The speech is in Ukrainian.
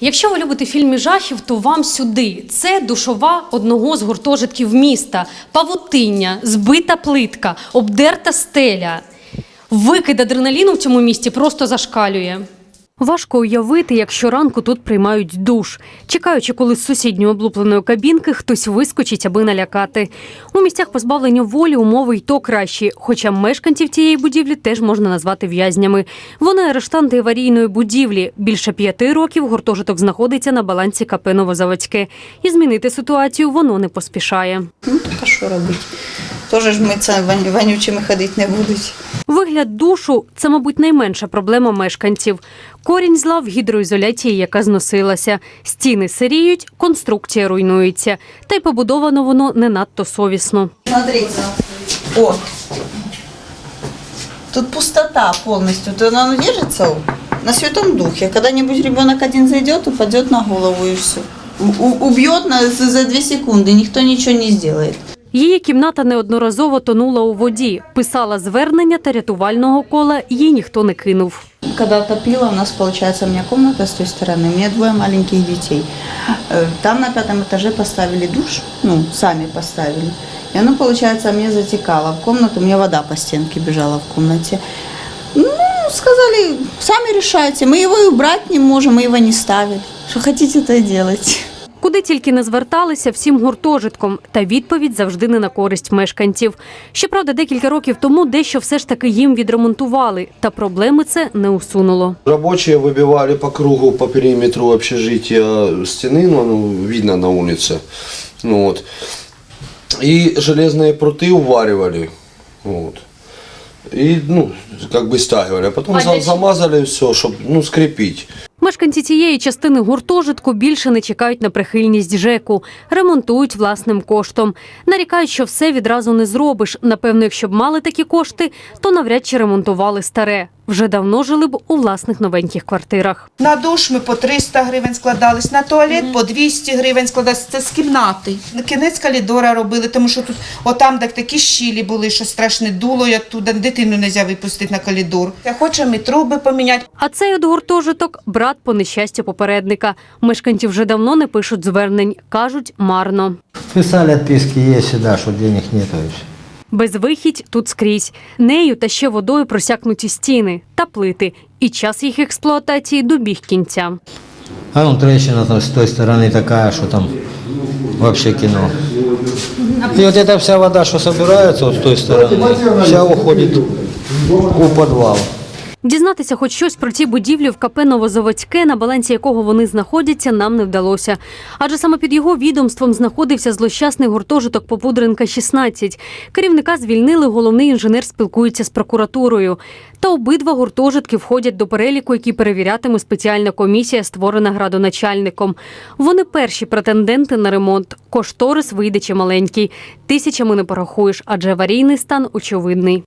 Якщо ви любите фільми жахів, то вам сюди. Це душова одного з гуртожитків міста. Павутиння, збита плитка, обдерта стеля. Викид адреналіну в цьому місті просто зашкалює. Важко уявити, як щоранку тут приймають душ, чекаючи, коли з сусідньої облупленої кабінки хтось вискочить, аби налякати. У місцях позбавлення волі умови й то кращі, хоча мешканців цієї будівлі теж можна назвати в'язнями. Вони арештанти аварійної будівлі. Більше п'яти років гуртожиток знаходиться на балансі КП Новозаводське. І змінити ситуацію воно не поспішає. Ну, так що робити? Тоже ж ми це вонючими ходити не будуть. Вигляд душу це, мабуть, найменша проблема мешканців. Корінь зла в гідроізоляції, яка зносилася. Стіни сиріють, конструкція руйнується. Та й побудовано воно не надто совісно. Смотрите. О. Тут пустота полностью. То оно держится на Святом Духе. Когда-нибудь ребенок один зайдет, упадет на голову и все. На, за две секунды, никто ничего не сделает. Її кімната неодноразово тонула у воді. Писала звернення та рятувального кола. Їй ніхто не кинув. Когда топило, у нас, получается, у меня комната с той стороны, у меня двое маленьких детей. Э, Там на пятом этаже поставили душ, ну, сами поставили. И оно, получается, мне затекало в комнату, у меня вода по стенке бежала в комнате. Ну, сказали, сами решайте, мы его и убрать не можем, мы его не ставили. Что хотите, то и делайте. Куди тільки не зверталися всім гуртожитком, та відповідь завжди не на користь мешканців. Щоправда, декілька років тому дещо все ж таки їм відремонтували, та проблеми це не усунуло. Рабочие выбивали по кругу, по периметру общежития стены, ну, ну, видно на улице. Ну, вот. И железные пруты уваривали. Вот. И, ну, как бы стягивали. А потом А за- для чего? замазали все, чтобы, ну, скрепить. Мешканці цієї частини гуртожитку більше не чекають на прихильність ЖЕКу, ремонтують власним коштом. Нарікають, що все відразу не зробиш. Напевно, якщо б мали такі кошти, то навряд чи ремонтували старе. Вже давно жили б у власних новеньких квартирах. На душ ми по 300 гривень складались, на туалет по 200 гривень складались. Це з кімнати. На Кінець коридора робили, тому що тут, отам, де такі щілі були, що страшне дуло, як туди дитину не можна випустити на коридор. Я хочу і труби поміняти. А цей от гуртожиток брат по нещастя попередника. Мешканці вже давно не пишуть звернень, кажуть марно. Писали отписки, есть сюда, что денег нету. и всё. Безвихідь тут скрізь. Нею та ще водою просякнуті стіни та плити. І час їх експлуатації добіг кінця. А вон трещина там с той стороны такая, что там вообще кино. И вот эта вся вода, что собирается вот с той стороны, вся уходит у подвал. Дізнатися хоч щось про ці будівлі в КП Новозаводське, на балансі якого вони знаходяться, нам не вдалося. Адже саме під його відомством знаходився злощасний гуртожиток Попудренка 16. Керівника звільнили, головний інженер спілкується з прокуратурою. Та обидва гуртожитки входять до переліку, який перевірятиме спеціальна комісія, створена градоначальником. Вони перші претенденти на ремонт. Кошторис вийде чималенький. Тисячами не порахуєш, адже аварійний стан очевидний.